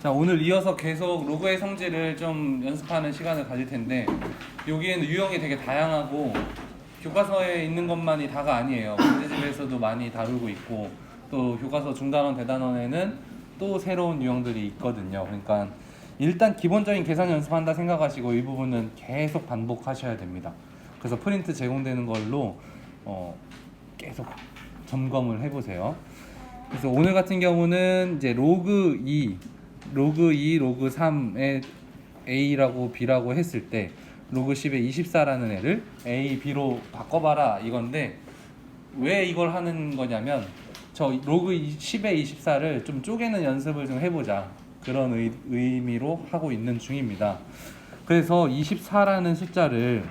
자 오늘 이어서 계속 로그의 성질을 좀 연습하는 시간을 가질 텐데 여기에는 유형이 되게 다양하고 교과서에 있는 것만이 다가 아니에요. 문제집에서도 많이 다루고 있고 또 교과서 중단원 대단원에는 또 새로운 유형들이 있거든요. 그러니까 일단 기본적인 계산 연습한다 생각하시고 이 부분은 계속 반복하셔야 됩니다. 그래서 프린트 제공되는 걸로 어, 계속 점검을 해보세요. 그래서 오늘 같은 경우는 이제 로그 2, 로그 2, 로그 3에 A라고 B라고 했을 때 로그 10에 24라는 애를 A, B로 바꿔봐라 이건데 왜 이걸 하는 거냐면 저 로그 10에 24를 좀 쪼개는 연습을 좀 해보자 그런 의, 의미로 하고 있는 중입니다. 그래서 24라는 숫자를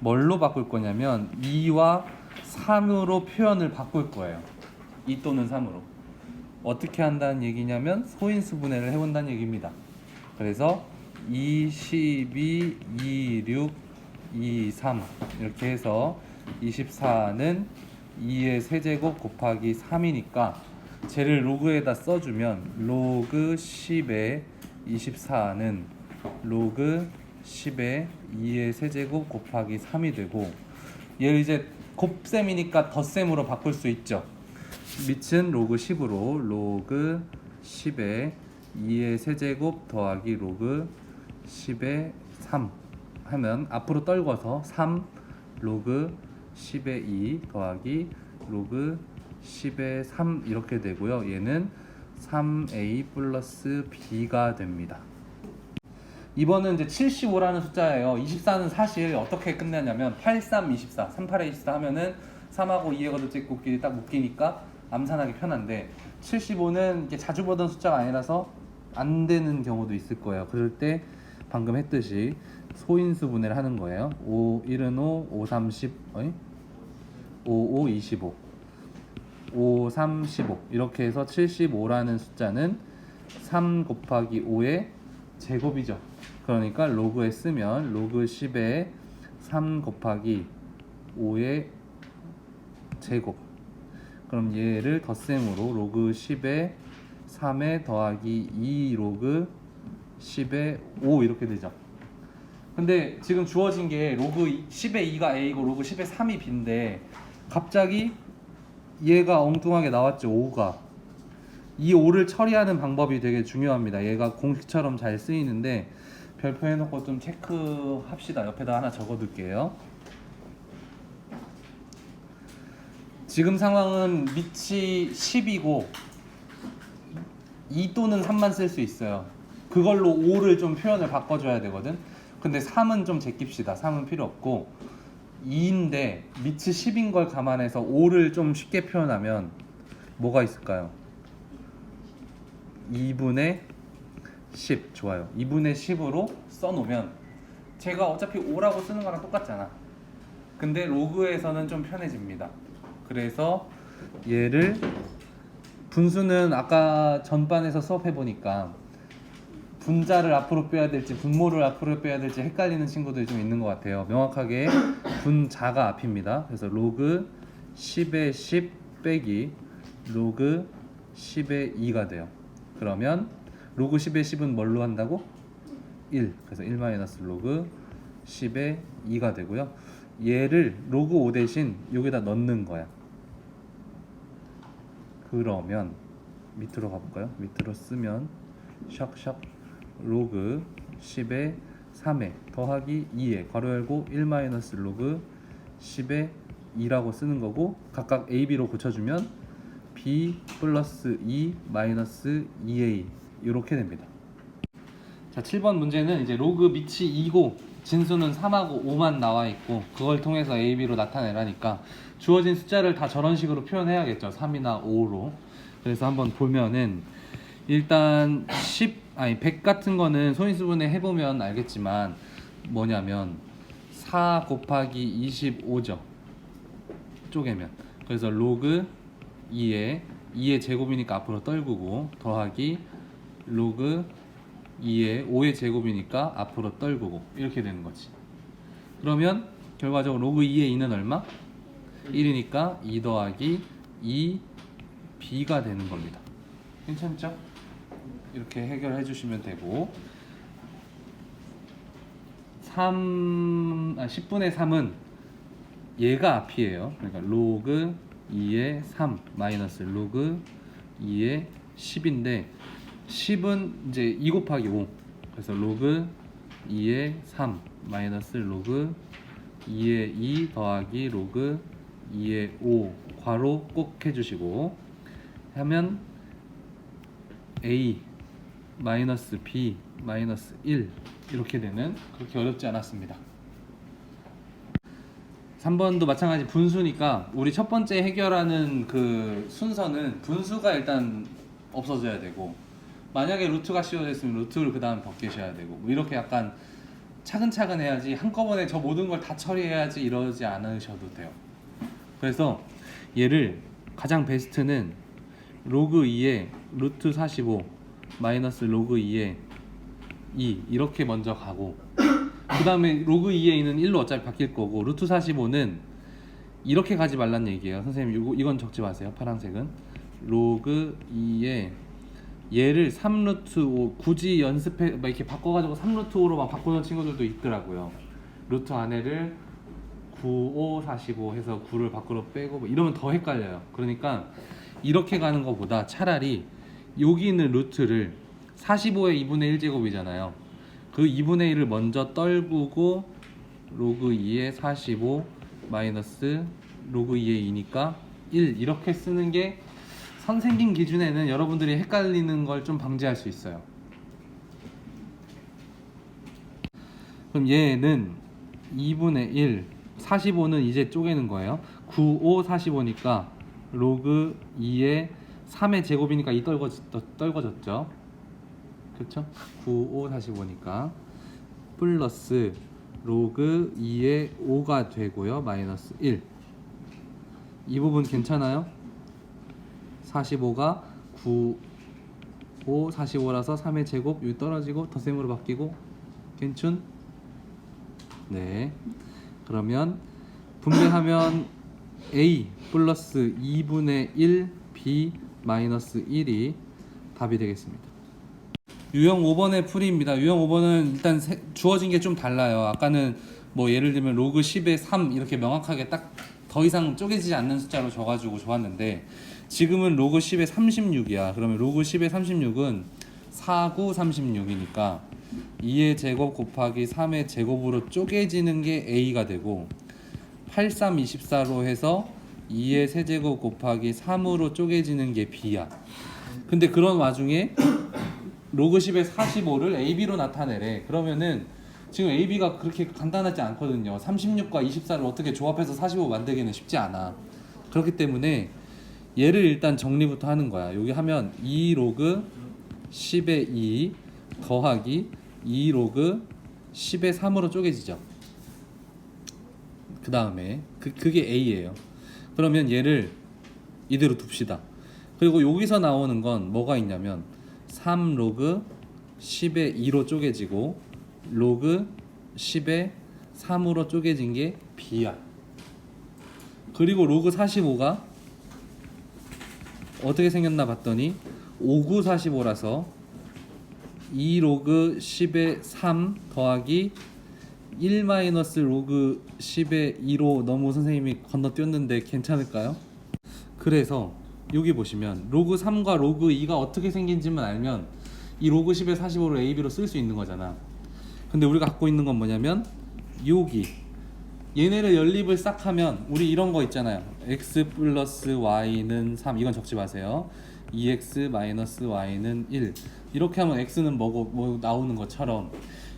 뭘로 바꿀 거냐면 2와 3으로 표현을 바꿀 거예요. 2 또는 3으로. 어떻게 한다는 얘기냐면 소인수 분해를 해본다는 얘기입니다. 그래서 2, 12, 2, 6, 2, 3 이렇게 해서 24는 2의 세제곱 곱하기 3이니까 쟤를 로그에다 써주면 로그 10의 24는 로그 10의 2의 세제곱 곱하기 3이 되고 얘를 이제 곱셈이니까 덧셈으로 바꿀 수 있죠. 밑은 로그 10으로 로그 10의 2의 세제곱 더하기 로그 10의 3 하면 앞으로 떨궈서 3 로그 10의 2 더하기 로그 10의 3 이렇게 되고요. 얘는 3a 플러스 b가 됩니다. 이번은 이제 75라는 숫자예요. 24는 사실 어떻게 끝내냐면 83, 24, 38에 24 하면은 3하고 2의 거듭 제곱끼리 딱 묶이니까 암산하기 편한데 75는 이게 자주 보던 숫자가 아니라서 안 되는 경우도 있을 거예요. 그럴 때 방금 했듯이 소인수 분해를 하는 거예요. 5, 1은 5, 5, 30, 어이? 5, 5, 25. 5, 3, 15 이렇게 해서 75라는 숫자는 3 곱하기 5의 제곱이죠. 그러니까 로그에 쓰면 로그 10에 3 곱하기 5의 제곱 그럼 얘를 덧셈으로 로그 10에 3에 더하기 2 로그 10에 5 이렇게 되죠. 근데 지금 주어진 게 로그 10에 2가 A고 로그 10에 3이 B인데 갑자기 얘가 엉뚱하게 나왔죠 5가. 이 5를 처리하는 방법이 되게 중요합니다. 얘가 공식처럼 잘 쓰이는데 별표 해놓고 좀 체크합시다. 옆에다 하나 적어둘게요 지금 상황은 밑이 10이고 2 또는 3만 쓸 수 있어요. 그걸로 5를 좀 표현을 바꿔줘야 되거든. 근데 3은 좀 제낍시다. 3은 필요 없고 2인데 밑이 10인 걸 감안해서 5를 좀 쉽게 표현하면 뭐가 있을까요? 2분의 10 좋아요. 2분의 10으로 써놓으면 제가 어차피 5라고 쓰는 거랑 똑같잖아. 근데 로그에서는 좀 편해집니다 그래서 얘를 분수는 아까 전반에서 수업해 보니까 분자를 앞으로 빼야 될지 분모를 앞으로 빼야 될지 헷갈리는 친구들이 좀 있는 것 같아요. 명확하게 분자가 앞입니다. 그래서 로그 10의 10 빼기 로그 10의 2가 돼요. 그러면 로그 10의 10은 뭘로 한다고? 1. 그래서 1 마이너스 로그 10의 2가 되고요. 얘를 로그 5 대신 여기다 넣는 거야. 그러면 밑으로 가볼까요? 밑으로 쓰면 샥샥 로그 10의 3에 더하기 2에 괄호 열고 1 마이너스 로그 10의 2라고 쓰는 거고 각각 a, b로 고쳐주면 b 플러스 2 마이너스 2a 이렇게 됩니다. 자 7번 문제는 이제 로그 밑이 2고 진수는 3하고 5만 나와 있고 그걸 통해서 a, b로 나타내라니까 주어진 숫자를 다 저런 식으로 표현해야겠죠. 3이나 5로. 그래서 한번 보면은 일단 10 아니 100 같은 거는 소인수분해 해보면 알겠지만 뭐냐면 4 곱하기 25죠 쪼개면 그래서 로그 2에 2의 제곱이니까 앞으로 떨구고 더하기 로그 2에 5의 제곱이니까 앞으로 떨구고 이렇게 되는 거지 그러면 결과적으로 로그 2의 2는 얼마? 1이니까 2 더하기 2 b가 되는 겁니다 괜찮죠? 이렇게 해결해 주시면 되고 3 아, 10분의 3은 얘가 앞이에요. 그러니까 로그 2의 3 마이너스 로그 2의 10인데 10은 이제 2 곱하기 5 그래서 로그 2의 3 마이너스 로그 2의 2 더하기 로그 2의 5 괄호 꼭 해주시고 하면 a 마이너스 b 마이너스 1 이렇게 되는 그렇게 어렵지 않았습니다. 3번도 마찬가지 분수니까 우리 첫 번째 해결하는 그 순서는 분수가 일단 없어져야 되고 만약에 루트가 씌워졌으면 루트를 그 다음 벗기셔야 되고 뭐 이렇게 약간 차근차근 해야지 한꺼번에 저 모든 걸 다 처리해야지 이러지 않으셔도 돼요. 그래서 얘를 가장 베스트는 로그 2에 루트 45 마이너스 로그 2에 2 이렇게 먼저 가고 그 다음에 로그 2에 있는 1로 어차피 바뀔 거고 루트 45는 이렇게 가지 말란 얘기예요. 선생님 이거, 이건 적지 마세요. 파란색은. 로그 2에 얘를 3루트 5 굳이 연습해 막 이렇게 바꿔가지고 3루트 5로 막 바꾸는 친구들도 있더라고요. 루트 안에를 9, 5, 45 해서 9를 밖으로 빼고 뭐 이러면 더 헷갈려요. 그러니까 이렇게 가는 것보다 차라리 여기 있는 루트를 45의 2분의 1제곱이잖아요. 그 2분의 1을 먼저 떨구고 로그 2의 45 마이너스 로그 2의 2니까 1 이렇게 쓰는 게 선생님 기준에는 여러분들이 헷갈리는 걸 좀 방지할 수 있어요. 그럼 얘는 2분의 1, 45는 이제 쪼개는 거예요. 9, 5, 45니까 로그 2의 3의 제곱이니까 이 떨궈, 떨궈졌죠. 그렇죠? 9, 5, 45니까 플러스 로그 2의 5가 되고요. 마이너스 1. 이 부분 괜찮아요? 45가 9, 5, 45라서 3의 제곱 여기 떨어지고 덧셈으로 바뀌고 괜춘? 네. 그러면 분배하면 A 플러스 2분의 1 B 마이너스 1이 답이 되겠습니다. 유형 5번의 풀이입니다. 유형 5번은 일단 세- 주어진 게 좀 달라요. 아까는 뭐 예를 들면 로그 10에 3 이렇게 명확하게 딱 더 이상 쪼개지지 않는 숫자로 줘가지고 좋았는데 지금은 로그 10에 36이야. 그러면 로그 10에 36은 4, 9, 36이니까 2의 제곱 곱하기 3의 제곱으로 쪼개지는 게 A가 되고 8, 3, 24로 해서 2의 세제곱 곱하기 3으로 쪼개지는 게 B야. 근데 그런 와중에 로그 10의 45를 AB로 나타내래. 그러면은 지금 AB가 그렇게 간단하지 않거든요. 36과 24를 어떻게 조합해서 45 만들기는 쉽지 않아. 그렇기 때문에 얘를 일단 정리부터 하는 거야. 여기 하면 2 로그 10의 2 더하기 2 로그 10의 3으로 쪼개지죠. 그 다음에 그, 그게 A예요. 그러면 얘를 이대로 둡시다. 그리고 여기서 나오는 건 뭐가 있냐면 3 로그 10의 2로 쪼개지고 로그 10의 3으로 쪼개진 게 B야. 그리고 로그 45가 어떻게 생겼나 봤더니 59 45라서 2 로그 10의 3 더하기 1 마이너스 로그 10의 2로 너무 선생님이 건너뛰었는데 괜찮을까요? 그래서 여기 보시면 로그 3과 로그 2가 어떻게 생긴지만 알면 이 로그 10의 45를 AB로 쓸 수 있는 거잖아. 근데 우리가 갖고 있는 건 뭐냐면 여기 얘네를 연립을 싹 하면 우리 이런 거 있잖아요. x 플러스 y는 3 이건 적지 마세요. 2x 마이너스 y는 1 이렇게 하면 x는 뭐고 뭐 나오는 것처럼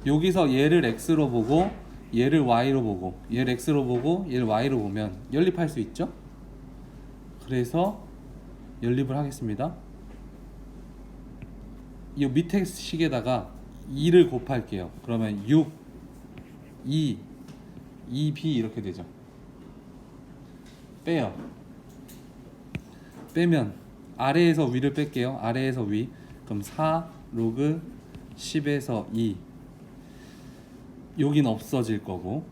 여기서 얘를 x로 보고 얘를 y로 보고 얘를 x로 보고 얘를 y로 보면 연립할 수 있죠? 그래서 연립을 하겠습니다. 이 밑에 식에다가 2를 곱할게요. 그러면 6, 2, 2b 이렇게 되죠. 빼요. 빼면 아래에서 위를 뺄게요. 아래에서 위. 그럼 4 로그 10에서 2. 여긴 없어질 거고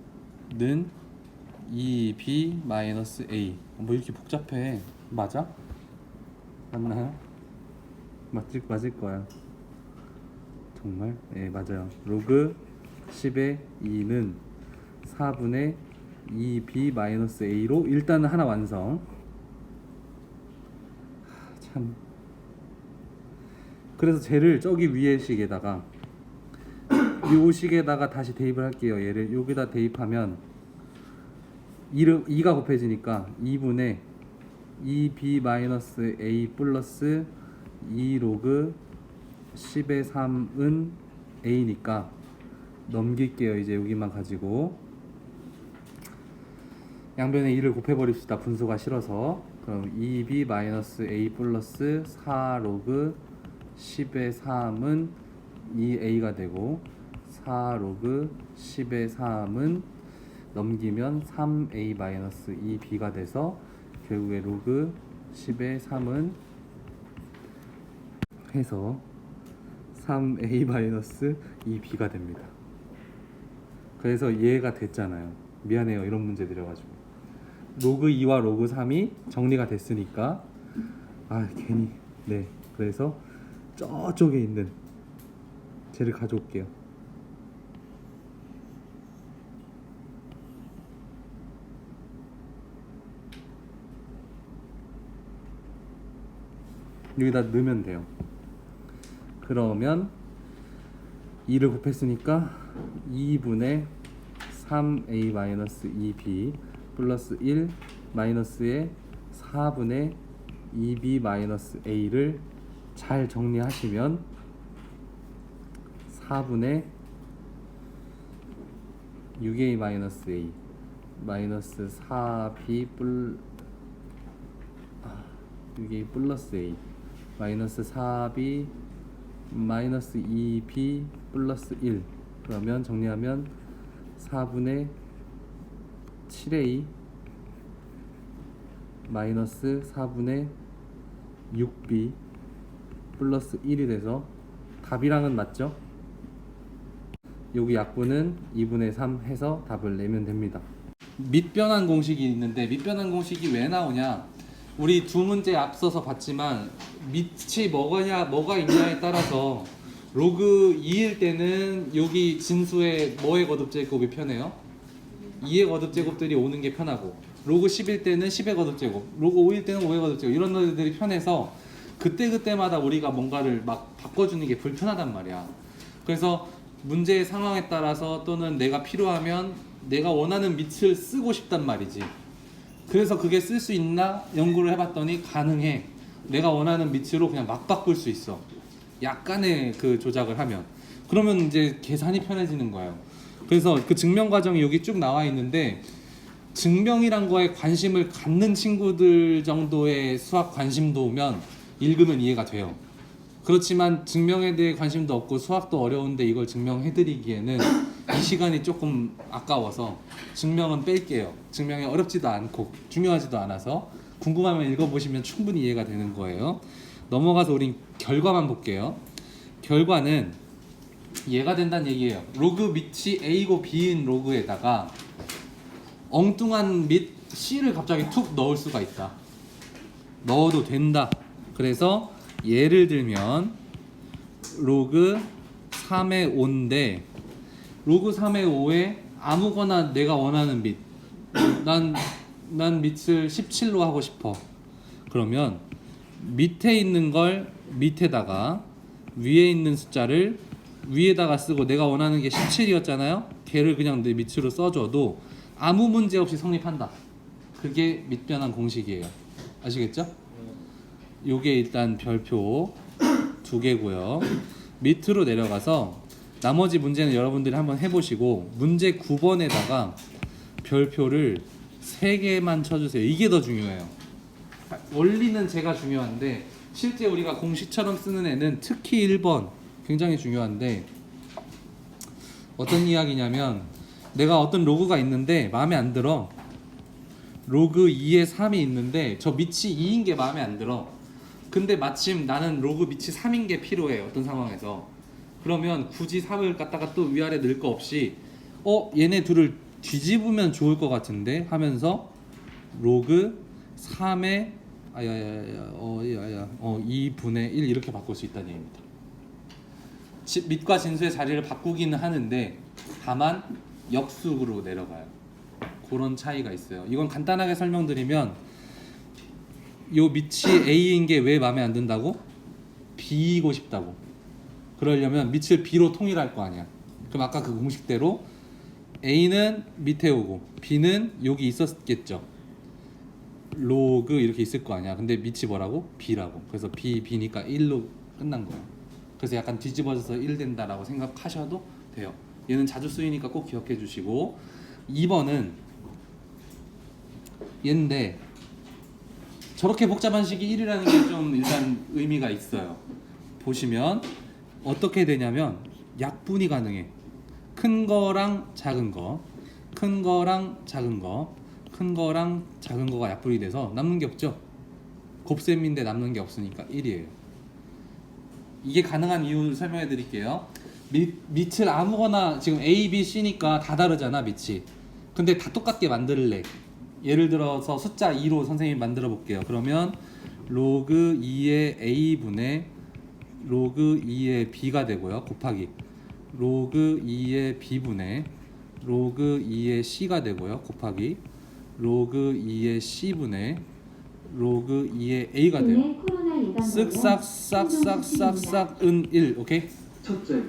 는 2b 마이너스 a. 뭐 이렇게 복잡해. 맞아? 맞나요? 맞을 맞을 거야. 정말? 네 맞아요. 로그 10의 2는 4분의 2b 마이너스 a로 일단은 하나 완성. 하, 참. 그래서 쟤를 저기 위에 식에다가 요 식에다가 다시 대입을 할게요. 얘를 여기다 대입하면 2를, 2가 곱해지니까 2분의 2b 마이너스 a 플러스 2 로그 10의 3은 a니까 넘길게요. 이제 여기만 가지고 양변에 2를 곱해버립시다. 분수가 싫어서 그럼 2b 마이너스 a 플러스 4 로그 10의 3은 2a가 되고 4 로그 10의 3은 넘기면 3a 마이너스 2b가 돼서 결국에 로그 10의 3은 해서 3a 마이너스 2b가 됩니다. 그래서 얘가 됐잖아요. 미안해요. 이런 문제 드려가지고. 로그 2와 로그 3이 정리가 됐으니까 아 괜히 네 그래서 저쪽에 있는 쟤를 가져올게요. 여기다 넣으면 돼요. 그러면 2를 곱했으니까 2분의 3a-2b 플러스 1 마이너스의 4분의 2b 마이너스 a를 잘 정리하시면 4분의 6a 마이너스 a 마이너스 4b 플 아, 6a 플러스 a 마이너스 4b 마이너스 2b 플러스 1 그러면 정리하면 4분의 7a 마이너스 4분의 6b 플러스 1이 돼서 답이랑은 맞죠? 여기 약분은 2분의 3 해서 답을 내면 됩니다. 밑변환 공식이 있는데 밑변환 공식이 왜 나오냐? 우리 두 문제 앞서서 봤지만 밑이 뭐가냐 뭐가 있냐에 따라서 로그 2일 때는 여기 진수의 뭐의 거듭제곱이 편해요? 2의 거듭 제곱들이 오는 게 편하고 로그 10일 때는 10의 거듭 제곱 로그 5일 때는 5의 거듭 제곱 이런 것들이 편해서 그때 그때마다 우리가 뭔가를 막 바꿔주는 게 불편하단 말이야 그래서 문제의 상황에 따라서 또는 내가 필요하면 내가 원하는 밑을 쓰고 싶단 말이지 그래서 그게 쓸 수 있나 연구를 해봤더니 가능해. 내가 원하는 밑으로 그냥 막 바꿀 수 있어. 약간의 그 조작을 하면. 그러면 이제 계산이 편해지는 거예요. 그래서 그 증명 과정이 여기 쭉 나와 있는데 증명이란 거에 관심을 갖는 친구들 정도의 수학 관심도면 읽으면 이해가 돼요. 그렇지만 증명에 대해 관심도 없고 수학도 어려운데 이걸 증명해드리기에는 이 시간이 조금 아까워서 증명은 뺄게요. 증명이 어렵지도 않고 중요하지도 않아서 궁금하면 읽어보시면 충분히 이해가 되는 거예요. 넘어가서 우린 결과만 볼게요. 결과는 얘가 된다는 얘기예요. 로그 밑이 A고 B인 로그에다가 엉뚱한 밑 C를 갑자기 툭 넣을 수가 있다. 넣어도 된다. 그래서 예를 들면 로그 3의 5인데 로그 3의 5에 아무거나 내가 원하는 밑. 난, 난 밑을 17로 하고 싶어. 그러면 밑에 있는 걸 밑에다가 위에 있는 숫자를 위에다가 쓰고 내가 원하는 게 17이었잖아요. 걔를 그냥 내 밑으로 써줘도 아무 문제 없이 성립한다. 그게 밑변환 공식이에요. 아시겠죠? 요게 일단 별표 두 개고요. 밑으로 내려가서 나머지 문제는 여러분들이 한번 해보시고 문제 9번에다가 별표를 세 개만 쳐주세요. 이게 더 중요해요. 원리는 제가 중요한데 실제 우리가 공식처럼 쓰는 애는 특히 1번 굉장히 중요한데 어떤 이야기냐면 내가 어떤 로그가 있는데 마음에 안 들어. 로그 2에 3이 있는데 저 밑이 2인 게 마음에 안 들어. 근데 마침 나는 로그 밑이 3인 게 필요해 어떤 상황에서. 그러면 굳이 3을 갖다가 또 위아래 넣을 거 없이 어 얘네 둘을 뒤집으면 좋을 것 같은데? 하면서 로그 3의 아야야야 어야야 어 2분의 1 이렇게 바꿀 수 있다는 얘기입니다. 지- 밑과 진수의 자리를 바꾸기는 하는데 다만 역수로 내려가요. 그런 차이가 있어요. 이건 간단하게 설명드리면 요 밑이 A인 게 왜 마음에 안 든다고? B이고 싶다고. 그러려면 밑을 B로 통일할 거 아니야. 그럼 아까 그 공식대로 A는 밑에 오고 B는 여기 있었겠죠. 로그 이렇게 있을 거 아니야. 근데 밑이 뭐라고? B라고. 그래서 B, B니까 1로 끝난 거예요. 그래서 약간 뒤집어져서 1 된다라고 생각하셔도 돼요. 얘는 자주 쓰이니까 꼭 기억해 주시고 2번은 얘인데 저렇게 복잡한 식이 1이라는 게 좀 일단 의미가 있어요. 보시면 어떻게 되냐면 약분이 가능해. 큰 거랑 작은 거, 큰 거랑 작은 거, 큰 거랑 작은 거가 약분이 돼서 남는 게 없죠. 곱셈인데 남는 게 없으니까 1이에요. 이게 가능한 이유를 설명해 드릴게요. 밑, 밑을 아무거나 지금 A, B, C니까 다 다르잖아 밑이. 근데 다 똑같게 만들래. 예를 들어서 숫자 2로 선생님이 만들어 볼게요. 그러면 로그 2의 A분의 로그 2의 B가 되고요. 곱하기 로그 2의 B분의 로그 2의 C가 되고요. 곱하기 로그 2의 C분의 로그 2의 A가 돼요. 국내 코로나 예방 쓱싹 싹싹싹싹은 1. 오케이? 첫째,